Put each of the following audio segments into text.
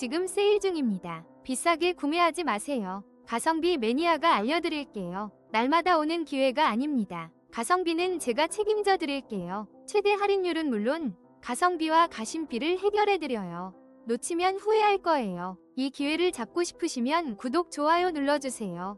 지금 세일 중입니다. 비싸게 구매하지 마세요. 가성비 매니아가 알려드릴게요. 날마다 오는 기회가 아닙니다. 가성비는 제가 책임져 드릴게요. 최대 할인율은 물론 가성비와 가심비를 해결해 드려요. 놓치면 후회할 거예요. 이 기회를 잡고 싶으시면 구독, 좋아요 눌러주세요.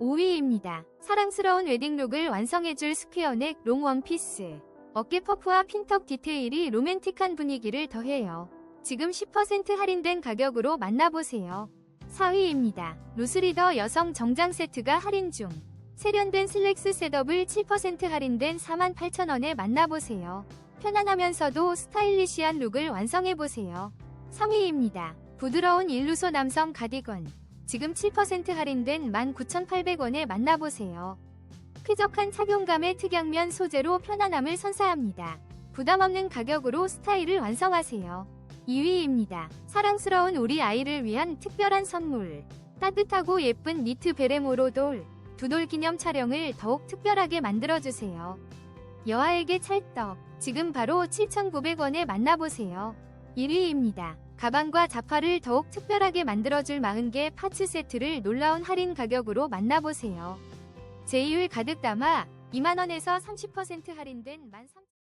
5위입니다. 사랑스러운 웨딩룩을 완성해줄 스퀘어넥 롱 원피스. 어깨 퍼프와 핀턱 디테일이 로맨틱한 분위기를 더해요. 지금 10% 할인된 가격으로 만나보세요. 4위입니다. 루스리더 여성 정장 세트가 할인 중. 세련된 슬랙스 셋업을 7% 할인된 48,000원에 만나보세요. 편안하면서도 스타일리시한 룩을 완성해보세요. 3위입니다. 부드러운 일루소 남성 가디건. 지금 7% 할인된 19,800원에 만나보세요. 쾌적한 착용감의 특양면 소재로 편안함을 선사합니다. 부담없는 가격으로 스타일을 완성하세요. 2위입니다. 사랑스러운 우리 아이를 위한 특별한 선물. 따뜻하고 예쁜 니트 베레모로 돌. 두 돌 기념 촬영을 더욱 특별하게 만들어주세요. 여아에게 찰떡. 지금 바로 7,900원에 만나보세요. 1위입니다. 가방과 자파를 더욱 특별하게 만들어줄 40개 파츠 세트를 놀라운 할인 가격으로 만나보세요. 제이율 가득 담아 2만원에서 30% 할인된 13,000원.